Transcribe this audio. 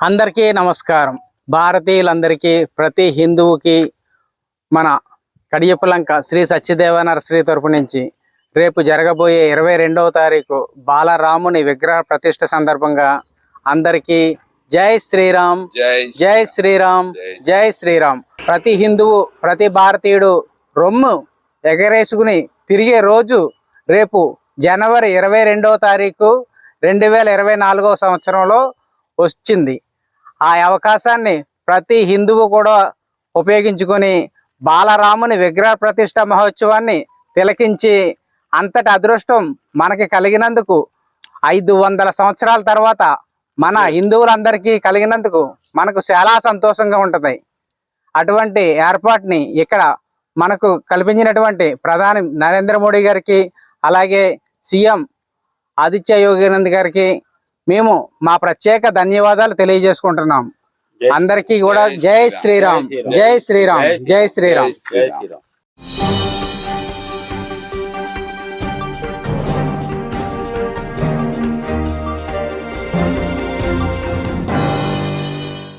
అందరికీ నమస్కారం. భారతీయులందరికీ ప్రతి హిందువుకి మన కడియపులంక శ్రీ సత్యదేవ నర్సరీ తరపు నుంచి రేపు జరగబోయే ఇరవై రెండవ తారీఖు బాలరాముని విగ్రహ ప్రతిష్ఠ సందర్భంగా అందరికీ జై శ్రీరామ్. జై జై శ్రీరామ్. జై శ్రీరామ్. ప్రతి హిందువు ప్రతి భారతీయుడు రొమ్ము ఎగరేసుకుని తిరిగే రోజు రేపు జనవరి ఇరవై రెండవ తారీఖు రెండు వేల ఇరవై నాలుగవ సంవత్సరంలో వచ్చింది. ఆ అవకాశాన్ని ప్రతి హిందువు కూడా ఉపయోగించుకొని బాలరాముని విగ్రహ ప్రతిష్ట మహోత్సవాన్ని తిలకించి అంతటి అదృష్టం మనకి కలిగినందుకు ఐదు వందల సంవత్సరాల తర్వాత మన హిందువులందరికీ కలిగినందుకు మనకు చాలా సంతోషంగా ఉంటుంది. అటువంటి ఏర్పాటుని ఇక్కడ మనకు కల్పించినటువంటి ప్రధాని నరేంద్ర మోడీ గారికి అలాగే సీఎం ఆదిత్య యోగినంద్ గారికి మేము మా ప్రత్యేక ధన్యవాదాలు తెలియజేసుకుంటున్నాం. అందరికీ కూడా జై శ్రీరామ్. జై శ్రీరామ్. జై శ్రీరామ్. జై శ్రీరామ్.